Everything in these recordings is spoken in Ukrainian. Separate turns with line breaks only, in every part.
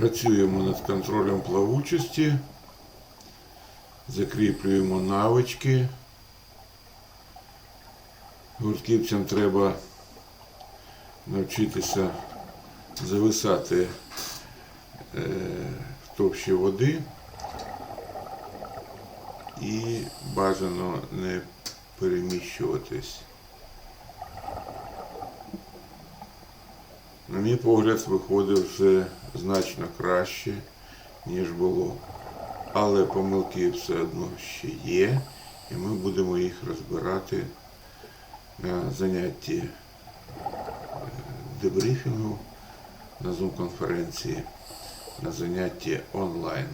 Працюємо над контролем плавучості, закріплюємо навички. Гуртківцям треба навчитися зависати е, в товщі води і бажано не переміщуватись. На мій погляд, виходив вже значно краще, ніж було. Але помилки все одно ще є, і ми будемо їх розбирати на занятті е, дебрифінгу на Zoom-конференції, на занятті онлайн.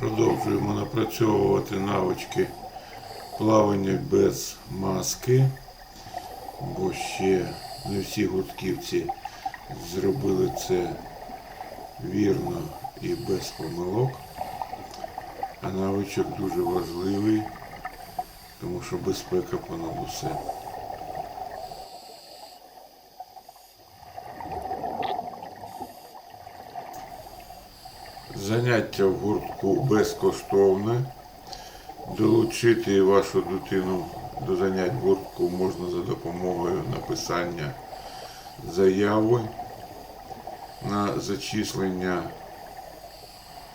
Продовжуємо напрацьовувати навички плавання без маски, бо ще не всі гуртківці зробили це вірно і без помилок. А навичок дуже важливий, тому що безпека понад усе. Заняття в гуртку безкоштовне. Долучити вашу дитину до занять в гуртку можна за допомогою написання заяви на зачислення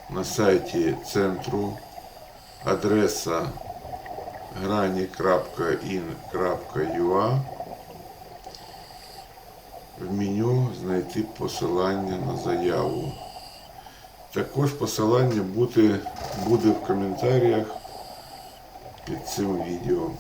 на сайті центру. Адреса grani.in.ua В меню знайти посилання на заяву. Також посилання буде, буде в коментарях під цим відео.